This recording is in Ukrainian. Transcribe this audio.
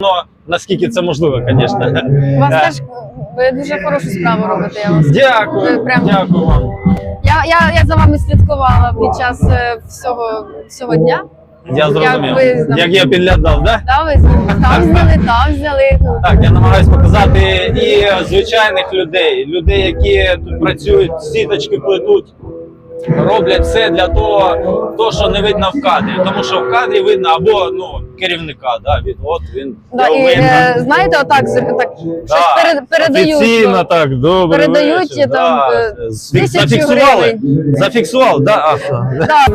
Ну, наскільки це можливо, звісно. У вас теж ви дуже хорошу справу робите. Я вас Дякую, прям- дякую вам. я, я, я за вами слідкувала під час е, всього, всього дня. Я зрозумів. ви Як я підглядав, так? Да, ви там зняли, там взяли. Так, я намагаюся показати і звичайних людей, людей, які тут працюють, сіточки плетуть, роблять все для того, то, що не видно в кадрі. Тому що в кадрі видно або ну, керівника, да, від, от він да, і е, знаєте, отак собі так щось Да, перед, передають. Офіційно вам. так, добре. Передають, там, е, Зафіксували. тисячу Зафіксували. гривень. Зафіксував, да? А, Да.